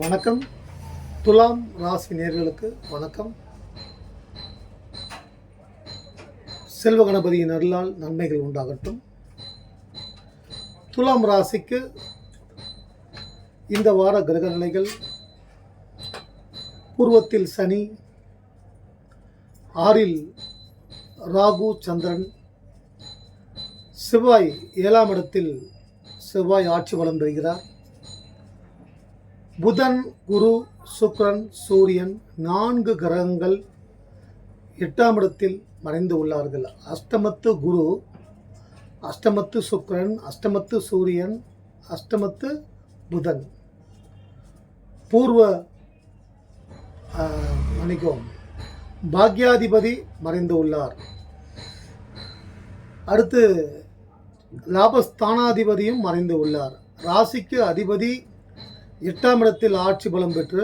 வணக்கம். துலாம் ராசி நேர்களுக்கு வணக்கம். செல்வ கணபதியின் அருளால் நன்மைகள் உண்டாகட்டும். துலாம் ராசிக்கு இந்த வார கிரக நிலைகள் பூர்வத்தில் சனி ஆறில் ராகு சந்திரன் செவ்வாய் ஏழாம் இடத்தில் செவ்வாய் ஆட்சி வளம் பெறுகிறார். புதன் குரு சுக்ரன் சூரியன் நான்கு கிரகங்கள் எட்டாம் இடத்தில் மறைந்து உள்ளார்கள். அஷ்டமத்து குரு அஷ்டமத்து சுக்ரன் அஷ்டமத்து சூரியன் அஷ்டமத்து புதன். பூர்வ ஆஹ், மன்னிக்கவும் பாக்யாதிபதி மறைந்து உள்ளார். அடுத்து லாபஸ்தானாதிபதியும் மறைந்து உள்ளார். ராசிக்கு அதிபதி எட்டாம் இடத்தில் ஆட்சி பலம் பெற்று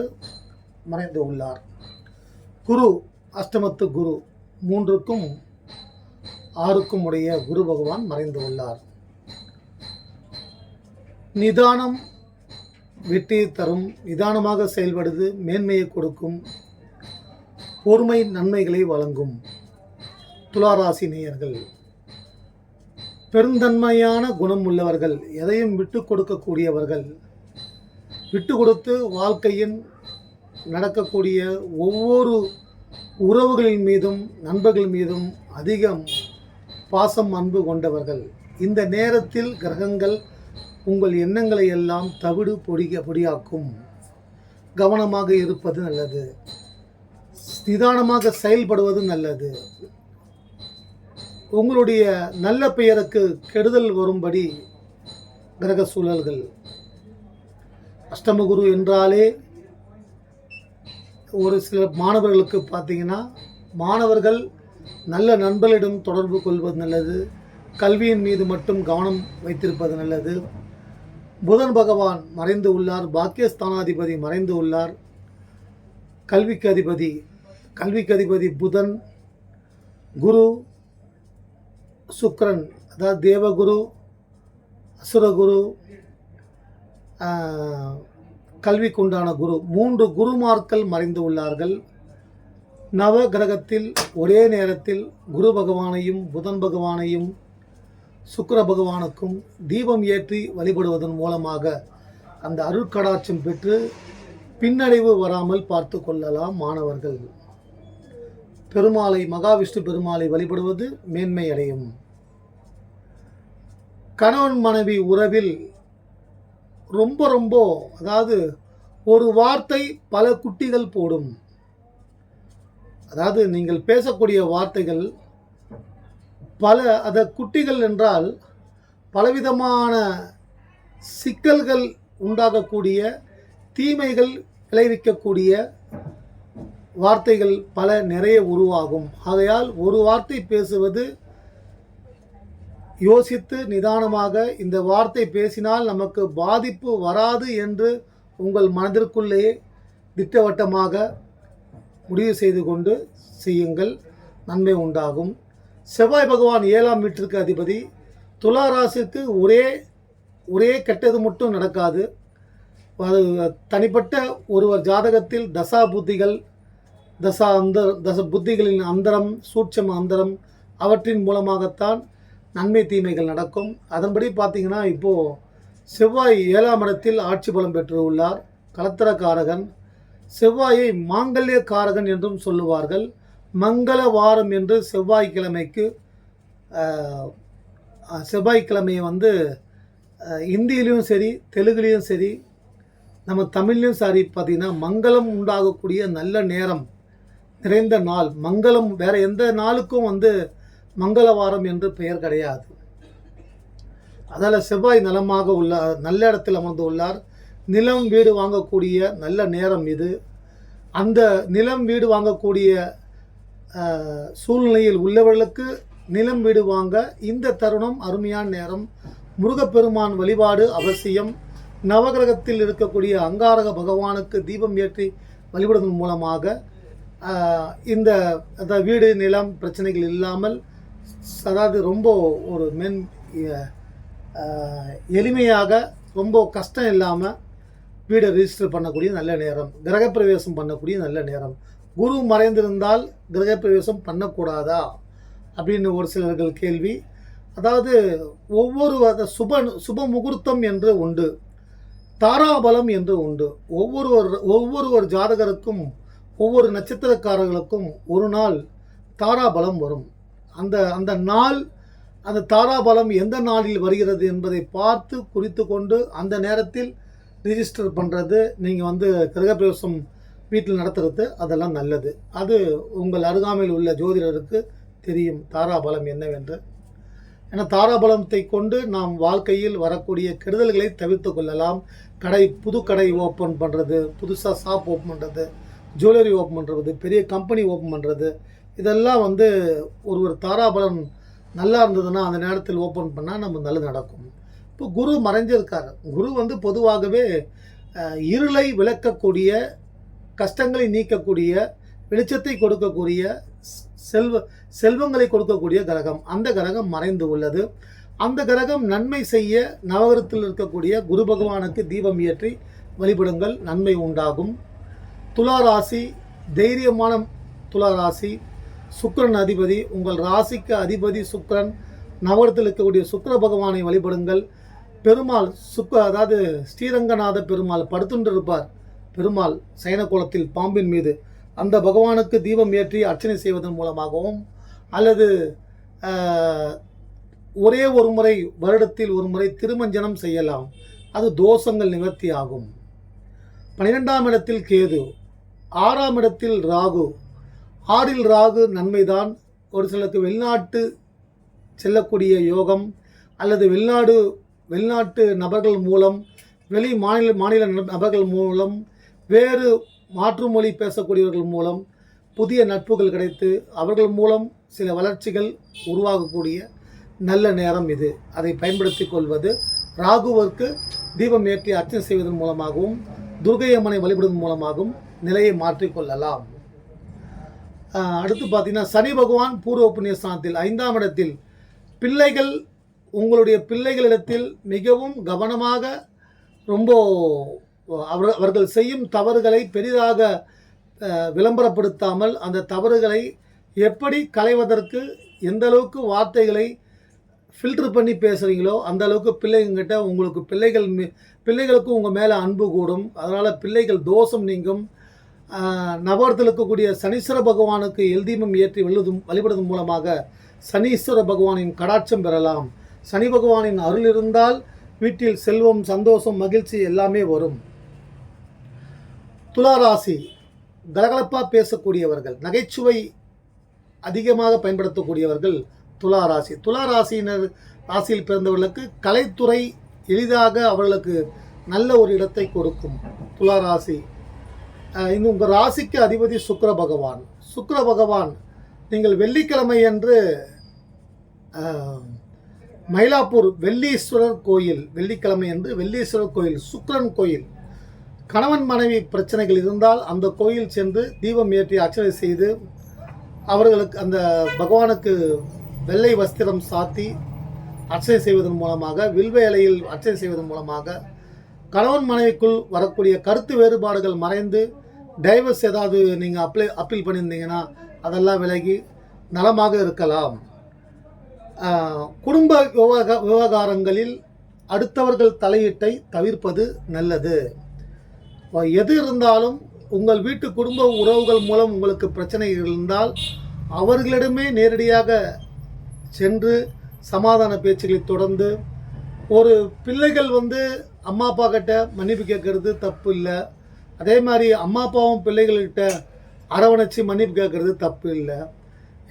மறைந்து உள்ளார். குரு அஷ்டமத்து குரு மூன்றுக்கும் ஆறுக்கும் உடைய குரு பகவான் மறைந்து உள்ளார். நிதானம் வெற்றியை தரும் நிதானமாக செயல்படுது மேன்மையை கொடுக்கும் பொறுமை நன்மைகளை வழங்கும் துளாராசி நேயர்கள். பெருந்தன்மையான குணம் உள்ளவர்கள் எதையும் விட்டு கொடுக்கக்கூடியவர்கள் விட்டு கொடுத்து வாழ்க்கையின் நடக்கக்கூடிய ஒவ்வொரு உறவுகளின் மீதும் நண்பர்கள் மீதும் அதிகம் பாசம் அன்பு கொண்டவர்கள். இந்த நேரத்தில் கிரகங்கள் உங்கள் எண்ணங்களை எல்லாம் தவிடு பொடிக பொடியாக்கும். கவனமாக இருப்பது நல்லது. நிதானமாக செயல்படுவது நல்லது. உங்களுடைய நல்ல பெயருக்கு கெடுதல் வரும்படி கிரக சூழல்கள் அஷ்டமகுரு என்றாலே ஒரு சில மாணவர்களுக்கு பார்த்தீங்கன்னா மாணவர்கள் நல்ல நண்பர்களிடம் தொடர்பு கொள்வது நல்லது கல்வியின் மீது மட்டும் கவனம் வைத்திருப்பது நல்லது. புதன் பகவான் மறைந்து உள்ளார் பாக்கியஸ்தானாதிபதி மறைந்து உள்ளார். கல்விக்கு அதிபதி கல்விக்கு அதிபதி புதன் குரு சுக்ரன் அதாவது தேவகுரு அசுரகுரு கல்விக்குண்டான குரு. மூன்று குருமார்கள் மறைந்து உள்ளார்கள். நவ கிரகத்தில் ஒரே நேரத்தில் குரு பகவானையும் புதன் பகவானையும் சுக்கிர பகவானுக்கும் தீபம் ஏற்றி வழிபடுவதன் மூலமாக அந்த அருட்கடாட்சம் பெற்று பின்னடைவு வராமல் பார்த்து கொள்ளலாம் மாணவர்கள். பெருமாளை மகாவிஷ்ணு பெருமாளை வழிபடுவது மேன்மை அடையும். கணவன் மனைவி உறவில் ரொம்ப ரொம்ப அதாவது ஒரு வார்த்தை பல குட்டிகள் போடும். அதாவது நீங்கள் பேசக்கூடிய வார்த்தைகள் பல அத குட்டிகள் என்றால் பலவிதமான சிக்கல்கள் உண்டாகக்கூடிய தீமைகள் விளைவிக்கக்கூடிய வார்த்தைகள் பல நிறைய உருவாகும். ஆகையால் ஒரு வார்த்தை பேசுவது யோசித்து நிதானமாக இந்த வார்த்தை பேசினால் நமக்கு பாதிப்பு வராது என்று உங்கள் மனதிற்குள்ளேயே திட்டவட்டமாக முடிவு செய்து கொண்டு செய்யுங்கள். நன்மை உண்டாகும். செவ்வாய் பகவான் ஏழாம் வீட்டிற்கு அதிபதி. துலா ராசிக்கு ஒரே ஒரே கெட்டது மட்டும் நடக்காது. அது தனிப்பட்ட ஒருவர் ஜாதகத்தில் தசா புத்திகள் தசா அந்த தச புத்திகளின் அந்தரம் சூட்சம அந்தரம் அவற்றின் மூலமாகத்தான் நன்மை தீமைகள் நடக்கும். அதன்படி பார்த்தீங்கன்னா இப்போது செவ்வாய் ஏழாம் இடத்தில் ஆட்சி பலம் பெற்று உள்ளார் கலத்திரக்காரகன். செவ்வாயை மாங்கல்ய காரகன் என்றும் சொல்லுவார்கள். மங்கள வாரம் என்று செவ்வாய்க்கிழமைக்கு செவ்வாய்க்கிழமையை வந்து இந்தியிலையும் சரி தெலுங்குலேயும் சரி நம்ம தமிழ்லையும் சரி பார்த்தீங்கன்னா மங்களம் உண்டாகக்கூடிய நல்ல நேரம் நிறைந்த நாள். மங்களம் வேற எந்த நாளுக்கும் வந்து மங்களவாரம் என்று பெயர் கிடையாது. அதில் செவ்வாய் நலமாக உள்ள நல்ல இடத்தில் அமர்ந்து உள்ளார். நிலம் வீடு வாங்கக்கூடிய நல்ல நேரம் இது. அந்த நிலம் வீடு வாங்கக்கூடிய சூழ்நிலையில் உள்ளவர்களுக்கு நிலம் வீடு வாங்க இந்த தருணம் அருமையான நேரம். முருகப்பெருமான் வழிபாடு அவசியம். நவகிரகத்தில் இருக்கக்கூடிய அங்காரக பகவானுக்கு தீபம் ஏற்றி வழிபடுவதன் மூலமாக இந்த வீடு நிலம் பிரச்சனைகள் இல்லாமல் அதாவது ரொம்ப ஒரு மென் எளிமையாக ரொம்ப கஷ்டம் இல்லாமல் வீடை ரிஜிஸ்டர் பண்ணக்கூடிய நல்ல நேரம். கிரகப்பிரவேசம் பண்ணக்கூடிய நல்ல நேரம். குரு மறைந்திருந்தால் கிரகப்பிரவேசம் பண்ணக்கூடாதா? அப்படின்னு ஒரு சிலர்கள் கேள்வி. அதாவது ஒவ்வொரு வத- சுப சுப முகூர்த்தம் என்று உண்டு. தாராபலம் என்று உண்டு. ஒவ்வொருவர் ஒவ்வொரு ஒரு ஜாதகருக்கும் ஒவ்வொரு நட்சத்திரக்காரர்களுக்கும் ஒரு நாள் தாராபலம் வரும். அந்த அந்த நாள் அந்த தாராபலம் எந்த நாளில் வருகிறது என்பதை பார்த்து குறித்து கொண்டு அந்த நேரத்தில் ரிஜிஸ்டர் பண்ணுறது நீங்கள் வந்து கிரகப்பிரவேசம் வீட்டில் நடத்துறது அதெல்லாம் நல்லது. அது உங்கள் அருகாமையில் உள்ள ஜோதிடருக்கு தெரியும் தாராபலம் என்னவென்று. ஏன்னா தாராபலத்தை கொண்டு நாம் வாழ்க்கையில் வரக்கூடிய கெடுதல்களை தவிர்த்து கொள்ளலாம். கடை புது கடை ஓப்பன் பண்ணுறது புதுசாக ஷாப் ஓப்பன் பண்ணுறது ஜுவல்லரி ஓப்பன் பண்ணுறது பெரிய கம்பெனி ஓப்பன் பண்ணுறது இதெல்லாம் வந்து ஒரு ஒரு தாராபலம் நல்லா இருந்ததுன்னா அந்த நேரத்தில் ஓப்பன் பண்ணால் நம்ம நல்லது நடக்கும். இப்போ குரு மறைஞ்சிருக்கார். குரு வந்து பொதுவாகவே இருளை விளக்கக்கூடிய கஷ்டங்களை நீக்கக்கூடிய வெளிச்சத்தை கொடுக்கக்கூடிய செல்வ செல்வங்களை கொடுக்கக்கூடிய கிரகம். அந்த கிரகம் மறைந்து உள்ளது. அந்த கிரகம் நன்மை செய்ய நவகரத்தில் இருக்கக்கூடிய குரு பகவானுக்கு தீபம் ஏற்றி வழிபடுங்கள். நன்மை உண்டாகும். துலா ராசி தைரியமான துலா ராசி சுக்கரன் அதிபதி உங்கள் ராசிக்கு அதிபதி சுக்கரன் நவரத்தில் இருக்கக்கூடிய சுக்கர பகவானை வழிபடுங்கள். பெருமாள் சுக்க அதாவது ஸ்ரீரங்கநாத பெருமாள் படுத்துண்டு இருப்பார் பெருமாள் சயனகோலத்தில் பாம்பின் மீது. அந்த பகவானுக்கு தீபம் ஏற்றி அர்ச்சனை செய்வதன் மூலமாகவும் அல்லது ஒரே ஒரு முறை வருடத்தில் ஒரு முறை திருமஞ்சனம் செய்யலாம். அது தோஷங்கள் நிவர்த்தி ஆகும் பன்னிரெண்டாம் இடத்தில் கேது ஆறாம் இடத்தில் ராகு ஆறில் ராகு நன்மைதான். ஒரு சிலருக்கு வெளிநாட்டு செல்லக்கூடிய யோகம் அல்லது வெளிநாடு வெளிநாட்டு நபர்கள் மூலம் வெளி மாநில மாநில நபர்கள் மூலம் வேறு மாற்று மொழி பேசக்கூடியவர்கள் மூலம் புதிய நட்புகள் கிடைத்து அவர்கள் மூலம் சில வளர்ச்சிகள் உருவாகக்கூடிய நல்ல நேரம் இது. அதை பயன்படுத்தி கொள்வது ராகுவிற்கு தீபம் ஏற்றி அர்ச்சனை செய்வதன் மூலமாகவும் துர்கை அம்மனை வழிபடுவதன் மூலமாகவும் நிலையை மாற்றிக்கொள்ளலாம் அடுத்து பார்த்தீங்கன்னா சனி பகவான் பூர்வ புண்ணிய ஸ்தானத்தில் ஐந்தாம் இடத்தில் பிள்ளைகள் உங்களுடைய பிள்ளைகளிடத்தில் மிகவும் கவனமாக ரொம்ப அவர் அவர்கள் செய்யும் தவறுகளை பெரிதாக விளம்பரப்படுத்தாமல் அந்த தவறுகளை எப்படி களைவதற்கு எந்த அளவுக்கு வார்த்தைகளை ஃபில்டர் பண்ணி பேசுகிறீங்களோ அந்த அளவுக்கு பிள்ளைங்ககிட்ட உங்களுக்கு பிள்ளைகள் பிள்ளைகளுக்கும் உங்கள் மேலே அன்பு கூடும். அதனால் பிள்ளைகள் தோஷம் நீங்கும். நவரத்தில் இருக்கக்கூடிய சனீஸ்வர பகவானுக்கு எல்தீபம் ஏற்றி வெல்லுதும் வழிபடுவதன் மூலமாக சனீஸ்வர பகவானின் கடாட்சம் பெறலாம். சனி பகவானின் அருள் இருந்தால் வீட்டில் செல்வம் சந்தோஷம் மகிழ்ச்சி எல்லாமே வரும். துளாராசி கலகலப்பாக பேசக்கூடியவர்கள் நகைச்சுவை அதிகமாக பயன்படுத்தக்கூடியவர்கள் துலா ராசி துலா ராசியினர் ராசியில் பிறந்தவர்களுக்கு கலைத்துறை எளிதாக அவர்களுக்கு நல்ல ஒரு இடத்தை கொடுக்கும் துலா இங்கு உங்கள் ராசிக்கு அதிபதி சுக்கர பகவான். சுக்கர பகவான் நீங்கள் வெள்ளிக்கிழமை அன்று மயிலாப்பூர் வெள்ளீஸ்வரர் கோயில் வெள்ளிக்கிழமை என்று வெள்ளீஸ்வரர் கோயில் சுக்கரன் கோயில். கணவன் மனைவி பிரச்சனைகள் இருந்தால் அந்த கோயில் சென்று தீபம் ஏற்றி அர்ச்சனை செய்து அவர்களுக்கு அந்த பகவானுக்கு வெள்ளை வஸ்திரம் சாத்தி அர்ச்சனை செய்வதன் மூலமாக வில்வ இலையில் அர்ச்சனை செய்வதன் மூலமாக கணவன் மனைவிக்குள் வரக்கூடிய கருத்து வேறுபாடுகள் மறைந்து டைவர்ஸ் ஏதாவது நீங்கள் அப்ளை அப்பீல் பண்ணியிருந்தீங்கன்னா அதெல்லாம் விலகி நலமாக இருக்கலாம். குடும்ப விவக விவகாரங்களில் அடுத்தவர்கள் தலையீட்டை தவிர்ப்பது நல்லது. எது இருந்தாலும் உங்கள் வீட்டு குடும்ப உறவுகள் மூலம் உங்களுக்கு பிரச்சனைகள் இருந்தால் அவர்களிடமே நேரடியாக சென்று சமாதான பேச்சுகளை தொடர்ந்து ஒரு பிள்ளைகள் வந்து அம்மா அப்பா கிட்ட மன்னிப்பு கேட்கறது தப்பு இல்லை. அதே மாதிரி அம்மா அப்பாவும் பிள்ளைகள்கிட்ட அரவணைச்சு மன்னிப்பு கேட்குறது தப்பு இல்லை.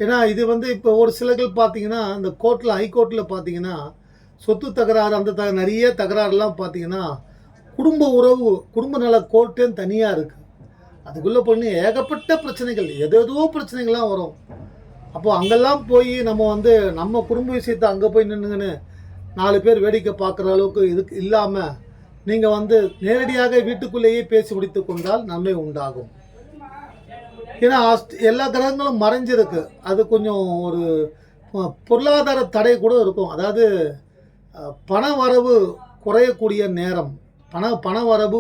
ஏன்னா இது வந்து இப்போ ஒரு சிலர்கள் பார்த்தீங்கன்னா இந்த கோர்ட்டில் ஹைகோர்ட்டில் பார்த்தீங்கன்னா சொத்து தகராறு அந்த த நிறைய தகராறுலாம் பார்த்தீங்கன்னா குடும்ப உறவு குடும்ப நல கோர்ட்டேன்னு தனியாக இருக்குது அதுக்குள்ளே பண்ணி ஏகப்பட்ட பிரச்சனைகள் எதோ பிரச்சனைகள்லாம் வரும். அப்போது அங்கெல்லாம் போய் நம்ம வந்து நம்ம குடும்ப விஷயத்தை அங்கே போய் நின்றுங்கன்னு நாலு பேர் வேடிக்கை பார்க்குற அளவுக்கு இதுக்கு இல்லாமல் நீங்கள் வந்து நேரடியாக வீட்டுக்குள்ளேயே பேசி முடித்து கொண்டால் நன்மை உண்டாகும். ஏன்னா எல்லா கிரகங்களும் மறைஞ்சிருக்கு. அது கொஞ்சம் ஒரு பொருளாதார தடை கூட இருக்கும். அதாவது பண வரவு குறையக்கூடிய நேரம். பண பண வரவு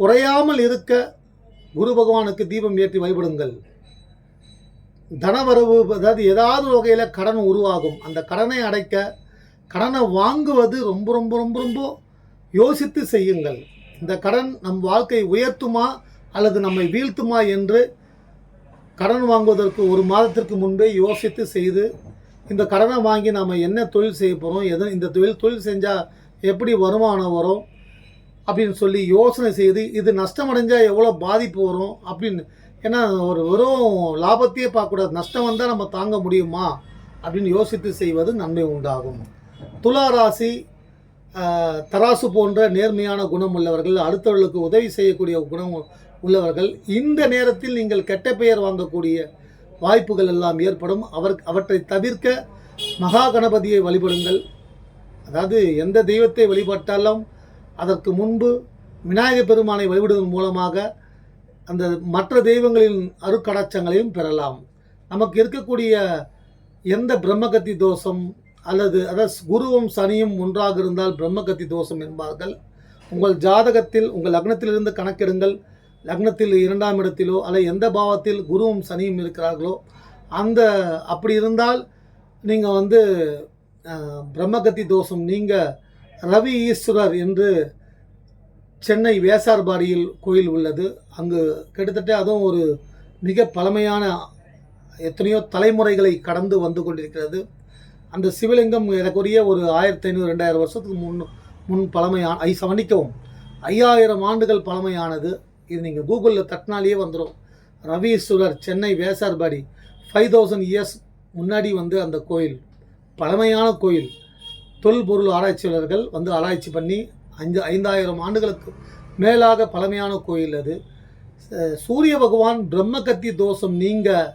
குறையாமல் இருக்க குரு பகவானுக்கு தீபம் ஏற்றி வழிபடுங்கள். தனவரவு அதாவது ஏதாவது வகையில் கடன் உருவாகும். அந்த கடனை அடைக்க கடனை வாங்குவது ரொம்ப ரொம்ப ரொம்ப ரொம்ப யோசித்து செய்யுங்கள். இந்த கடன் நம் வாழ்க்கை உயர்த்துமா அல்லது நம்மை வீழ்த்துமா என்று கடன் வாங்குவதற்கு ஒரு மாதத்திற்கு முன்பே யோசித்து செய்து இந்த கடனை வாங்கி நாம் என்ன தொழில் செய்ய போகிறோம் எது இந்த தொழில் தொழில் செஞ்சால் எப்படி வருமானம் வரும் அப்படின்னு சொல்லி யோசனை செய்து இது நஷ்டம் அடைஞ்சால் எவ்வளோ பாதிப்பு வரும் அப்படின்னு ஏன்னா ஒரு வெறும் லாபத்தையே பார்க்கக்கூடாது. நஷ்டம் வந்தால் நம்ம தாங்க முடியுமா அப்படின்னு யோசித்து செய்வது நன்மை உண்டாகும். துலா ராசி தராசு போன்ற நேர்மையான குணம் உள்ளவர்கள் அடுத்தவர்களுக்கு உதவி செய்யக்கூடிய குணம் உள்ளவர்கள் இந்த நேரத்தில் நீங்கள் கெட்ட பெயர் வாங்கக்கூடிய வாய்ப்புகள் எல்லாம் ஏற்படும். அவர் அவற்றை தவிர்க்க மகா கணபதியை வழிபடுங்கள். அதாவது எந்த தெய்வத்தை வழிபட்டாலும் அதற்கு முன்பு விநாயகர் பெருமானை வழிபடுவதன் மூலமாக அந்த மற்ற தெய்வங்களின் அருக்கடாச்சங்களையும் பெறலாம். நமக்கு இருக்கக்கூடிய எந்த பிரம்மகத்தி தோஷம் அல்லது அதாவது குருவும் சனியும் ஒன்றாக இருந்தால் பிரம்மகத்தி தோஷம் என்பார்கள். உங்கள் ஜாதகத்தில் உங்கள் லக்னத்திலிருந்து கணக்கெடுங்கள். லக்னத்தில் இரண்டாம் இடத்திலோ அல்லது எந்த பாவத்தில் குருவும் சனியும் இருக்கிறார்களோ அந்த அப்படி இருந்தால் நீங்கள் வந்து பிரம்மகத்தி தோஷம் நீங்கள் ரவி ஈஸ்வரர் என்று சென்னை வேசார்பாடியில் கோயில் உள்ளது. அங்கு கிட்டத்தட்ட அதுவும் ஒரு மிக பழமையான எத்தனையோ தலைமுறைகளை கடந்து வந்து கொண்டிருக்கிறது. அந்த சிவலிங்கம் எனக்குரிய ஒரு ஆயிரத்தி ஐநூறு ரெண்டாயிரம் வருஷத்துக்கு முன் முன் பழமையான ஐ சமணிக்கவும். ஐயாயிரம் ஆண்டுகள் பழமையானது. இது நீங்கள் கூகுளில் தட்டினாலேயே வந்துடும் Raveeswarar Chennai Vyasarpadi five thousand years முன்னாடி வந்து அந்த கோயில். பழமையான கோயில். தொல்பொருள் ஆராய்ச்சியாளர்கள் வந்து ஆராய்ச்சி பண்ணி அஞ்சு ஐந்தாயிரம் ஆண்டுகளுக்கு மேலாக பழமையான கோயில் அது. சூரிய பகவான் பிரம்மகத்தி தோஷம் நீங்கள்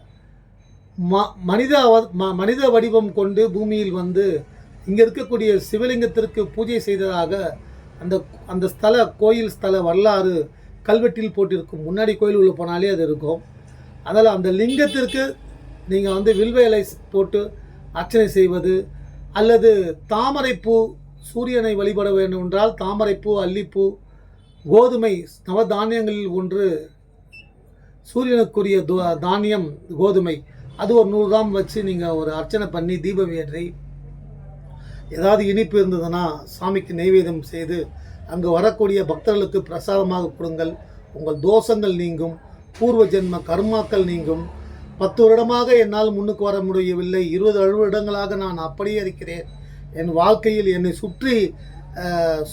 ம மனித அவ- ம- மனித வடிவம் கொண்டு பூமியில் வந்து இங்கே இருக்கக்கூடிய சிவலிங்கத்திற்கு பூஜை செய்ததாக அந்த அந்த ஸ்தல கோயில் ஸ்தல வரலாறு கல்வெட்டில் போட்டிருக்கும். முன்னாடி கோயில் உள்ள போனாலே அது இருக்கும். அதனால் அந்த லிங்கத்திற்கு நீங்கள் வந்து வில்வ இலை போட்டு அர்ச்சனை செய்வது அல்லது தாமரைப்பூ சூரியனை வழிபட வேண்டும் என்றால் தாமரைப்பூ அல்லிப்பூ கோதுமை நவதானியங்களில் ஒன்று சூரியனுக்குரிய தோ- தானியம் கோதுமை. அது ஒரு நூறு கிராம் வச்சு நீங்கள் ஒரு அர்ச்சனை பண்ணி தீபம் ஏற்றி ஏதாவது இனிப்பு இருந்ததுன்னா சாமிக்கு நெய்வேதம் செய்து அங்கு வரக்கூடிய பக்தர்களுக்கு பிரசாதமாக கொடுங்கள். உங்கள் தோஷங்கள் நீங்கும். பூர்வ ஜென்ம கர்மாக்கள் நீங்கும். பத்து வருடமாக என்னால் முன்னுக்கு வர முடியவில்லை. இருபது வருடங்களாக நான் அப்படியே இருக்கிறேன். என் வாழ்க்கையில் என்னை சுற்றி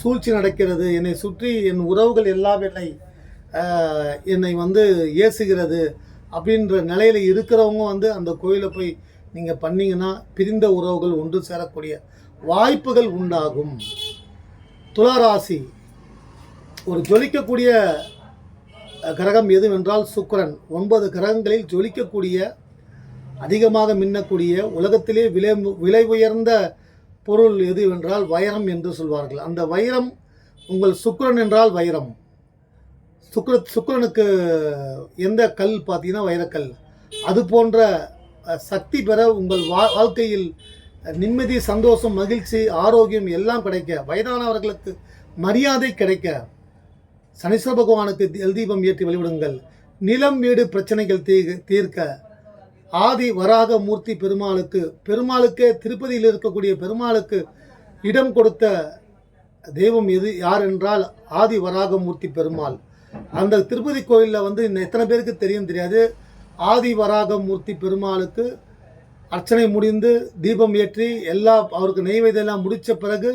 சூழ்ச்சி நடக்கிறது. என்னை சுற்றி என் உறவுகள் எல்லாம் என்னை என்னை வந்து ஏசுகிறது. அப்படின்ற நிலையில் இருக்கிறவங்க வந்து அந்த கோயிலை போய் நீங்கள் பண்ணிங்கன்னா பிரிந்த உறவுகள் ஒன்று சேரக்கூடிய வாய்ப்புகள் உண்டாகும். துளாராசி ஒரு ஜொலிக்கக்கூடிய கிரகம் எதுவென்றால் சுக்கரன். ஒன்பது கிரகங்களில் ஜொலிக்கக்கூடிய அதிகமாக மின்னக்கூடிய உலகத்திலே விலை விலை உயர்ந்த பொருள் எது என்றால் வைரம் என்று சொல்வார்கள். அந்த வைரம் உங்கள் சுக்கரன் என்றால் வைரம். சுக்கிர சுக்கரனுக்கு எந்த கல் பார்த்தீங்கன்னா வைரக்கல். அது போன்ற சக்தி பெற உங்கள் வா வாழ்க்கையில் நிம்மதி சந்தோஷம் மகிழ்ச்சி ஆரோக்கியம் எல்லாம் கிடைக்க வயதானவர்களுக்கு மரியாதை கிடைக்க சனீஸ்வர பகவானுக்கு எல் தீபம் ஏற்றி வழிபடுங்கள். நிலம் வீடு பிரச்சனைகள் தீ தீர்க்க ஆதி வராக மூர்த்தி பெருமாளுக்கு பெருமாளுக்கே திருப்பதியில் இருக்கக்கூடிய பெருமாளுக்கு இடம் கொடுத்த தெய்வம் எது யார் என்றால் ஆதி வராக மூர்த்தி பெருமாள். அந்த திருப்பதி கோயிலில் வந்து இன்னும் எத்தனை பேருக்கு தெரியும் தெரியாது. ஆதி வராக மூர்த்தி பெருமாளுக்கு அர்ச்சனை முடிந்து தீபம் ஏற்றி எல்லா அவருக்கு நெய்வேதியெல்லாம் முடித்த பிறகு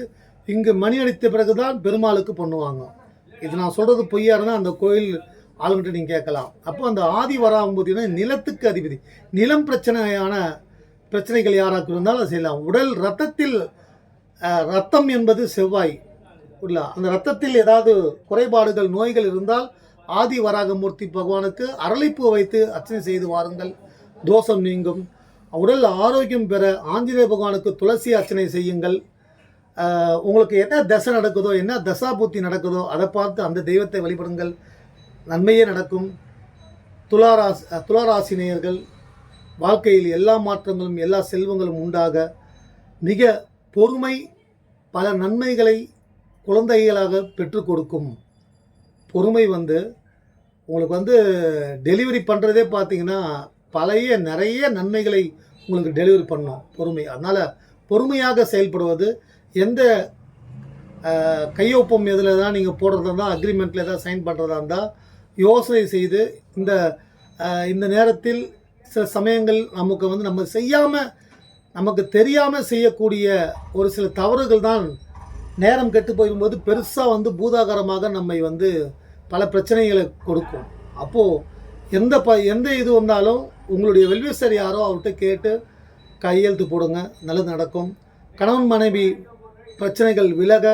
இங்கு மணி அடித்த பிறகு தான் பெருமாளுக்கு பண்ணுவாங்க. இது நான் சொல்கிறது பொய்யா இருந்தால் அந்த கோயில் ஆளுங்கிட்ட நீங்கள் கேட்கலாம். அப்போ அந்த ஆதி வராகம் பார்த்தீங்கன்னா நிலத்துக்கு அதிபதி. நிலம் பிரச்சனையான பிரச்சனைகள் யாராக்கு இருந்தாலும் அதை செய்யலாம். உடல் ரத்தத்தில் ரத்தம் என்பது செவ்வாய். உள்ள அந்த ரத்தத்தில் ஏதாவது குறைபாடுகள் நோய்கள் இருந்தால் ஆதி வராகமூர்த்தி பகவானுக்கு அரளிப்பூ வைத்து அர்ச்சனை செய்து வாருங்கள். தோஷம் நீங்கும். உடல் ஆரோக்கியம் பெற ஆஞ்சநேய பகவானுக்கு துளசி அர்ச்சனை செய்யுங்கள். உங்களுக்கு என்ன தசை நடக்குதோ என்ன தசாபூர்த்தி நடக்குதோ அதை பார்த்து அந்த தெய்வத்தை வழிபடுங்கள். நன்மையே நடக்கும். துளாராசி துளாராசினியர்கள் வாழ்க்கையில் எல்லா மாற்றங்களும் எல்லா செல்வங்களும் உண்டாக மிக பொறுமை பல நன்மைகளை குழந்தைகளாக பெற்றுக் கொடுக்கும் பொறுமை வந்து உங்களுக்கு வந்து டெலிவரி பண்ணுறதே பார்த்தீங்கன்னா பழைய நிறைய நன்மைகளை உங்களுக்கு டெலிவரி பண்ணும் பொறுமை. அதனால் பொறுமையாக செயல்படுவது எந்த கையொப்பம் எதில் தான் நீங்கள் போடுறதா இருந்தால் அக்ரிமெண்ட்டில் ஏதாவது சைன் பண்ணுறதா இருந்தால் யோசனை செய்து இந்த இந்த நேரத்தில் சில சமயங்கள் நமக்கு வந்து நம்ம செய்யாமல் நமக்கு தெரியாமல் செய்யக்கூடிய ஒரு சில தவறுகள் தான் நேரம் கெட்டு போயிடும்போது பெருசாக வந்து பூதாகரமாக நம்மை வந்து பல பிரச்சனைகளை கொடுக்கும். அப்போது எந்த ப எந்த இது வந்தாலும் உங்களுடைய வெல்விசர் யாரோ அவர்கிட்ட கேட்டு கையெழுத்து போடுங்க. நல்லது நடக்கும். கணவன் மனைவி பிரச்சனைகள் விலக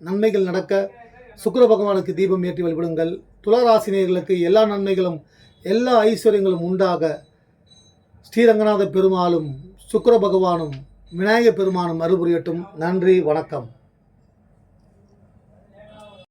நன்மைகள் நடக்க சுக்கர பகவானுக்கு தீபம் ஏற்றி வழிபடுங்கள். துளராசினியர்களுக்கு எல்லா நன்மைகளும் எல்லா ஐஸ்வர்யங்களும் உண்டாக. ஸ்ரீரங்கநாத பெருமாளும் சுக்கர பகவானும் விநாயகர் பெருமானும் மறுபுரியட்டும் நன்றி வணக்கம்.